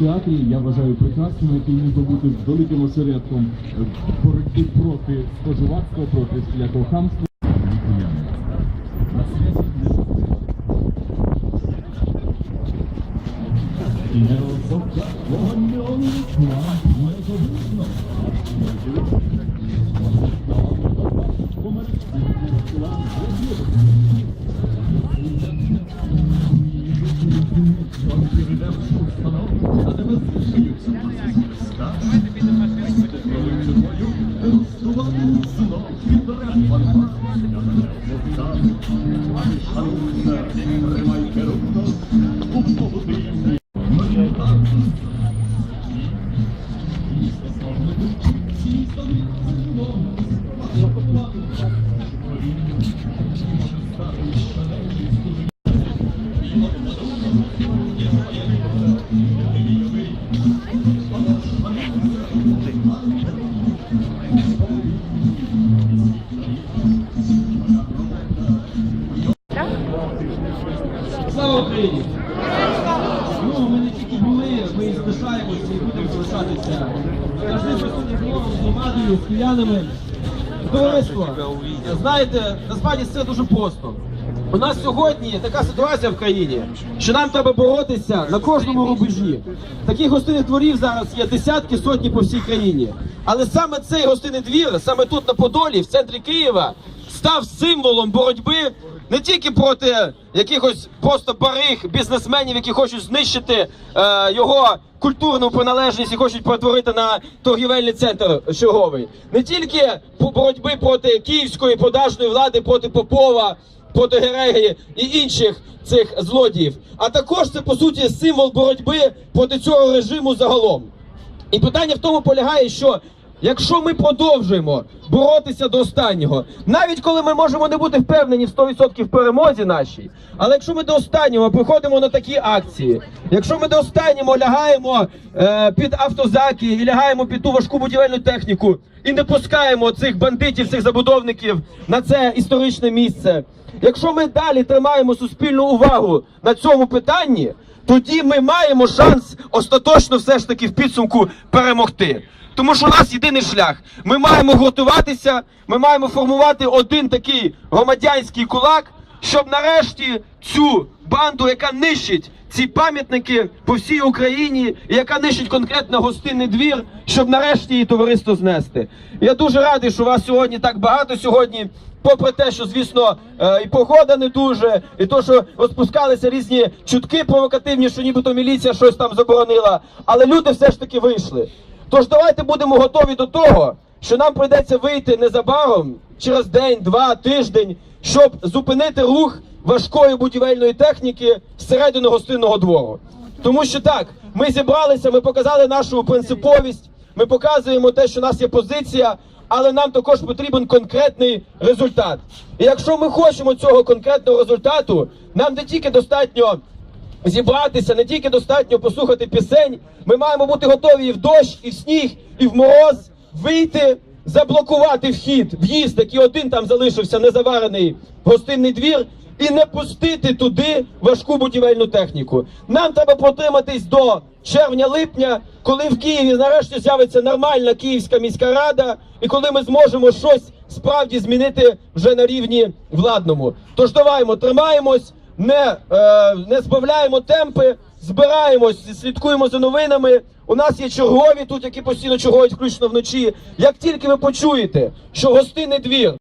театрі я вважаю прекрасним, який міг би бути великим осередком боротьби проти споживацтва, проти всілякого хамства. Не особка, Україні! Ну, ми не тільки були, ми і залишаємося і будемо залишатися. Завжди присутні з громадою, з киянами. Товариство, знаєте, насправді це дуже просто. У нас сьогодні така ситуація в країні, що нам треба боротися на кожному рубежі. Таких гостинних дворів зараз є десятки, сотні по всій країні. Але саме цей гостинний двір, саме тут на Подолі, в центрі Києва, став символом боротьби не тільки проти якихось просто барих бізнесменів, які хочуть знищити е, його культурну приналежність і хочуть перетворити на торгівельний центр черговий, не тільки боротьби проти київської продажної влади, проти Попова, проти Гереги і інших цих злодіїв, а також це по суті символ боротьби проти цього режиму загалом. І питання в тому полягає, що якщо ми продовжуємо боротися до останнього, навіть коли ми можемо не бути впевнені в 100% в перемозі нашій, але якщо ми до останнього приходимо на такі акції, якщо ми до останнього лягаємо е, під автозаки і лягаємо під ту важку будівельну техніку і не пускаємо цих бандитів, цих забудовників на це історичне місце, якщо ми далі тримаємо суспільну увагу на цьому питанні, тоді ми маємо шанс остаточно все ж таки в підсумку перемогти. Тому що у нас єдиний шлях. Ми маємо готуватися, ми маємо формувати один такий громадянський кулак, щоб нарешті цю банду, яка нищить ці пам'ятники по всій Україні, яка нищить конкретно гостинний двір, щоб нарешті її товариство знести. Я дуже радий, що вас сьогодні так багато сьогодні. Попри те, що звісно е, і погода не дуже, і то, що розпускалися різні чутки провокативні, що нібито міліція щось там заборонила, але люди все ж таки вийшли. Тож давайте будемо готові до того, що нам прийдеться вийти незабаром через день, два, тиждень, щоб зупинити рух важкої будівельної техніки зсередини гостинного двору. Тому що так, ми зібралися, ми показали нашу принциповість, ми показуємо те, що у нас є позиція, але нам також потрібен конкретний результат. І якщо ми хочемо цього конкретного результату, нам не тільки достатньо зібратися, не тільки достатньо послухати пісень. Ми маємо бути готові і в дощ, і в сніг, і в мороз вийти, заблокувати вхід, в'їзд, який один там залишився незаварений гостинний двір, і не пустити туди важку будівельну техніку. Нам треба протриматись до червня-липня, коли в Києві нарешті з'явиться нормальна київська міська рада, і коли ми зможемо щось справді змінити вже на рівні владному. Тож даваймо, тримаємось не, е, не збавляємо темпи, збираємось, слідкуємо за новинами. У нас є чергові тут, які постійно чергують, включно вночі. Як тільки ви почуєте, що гостинний двір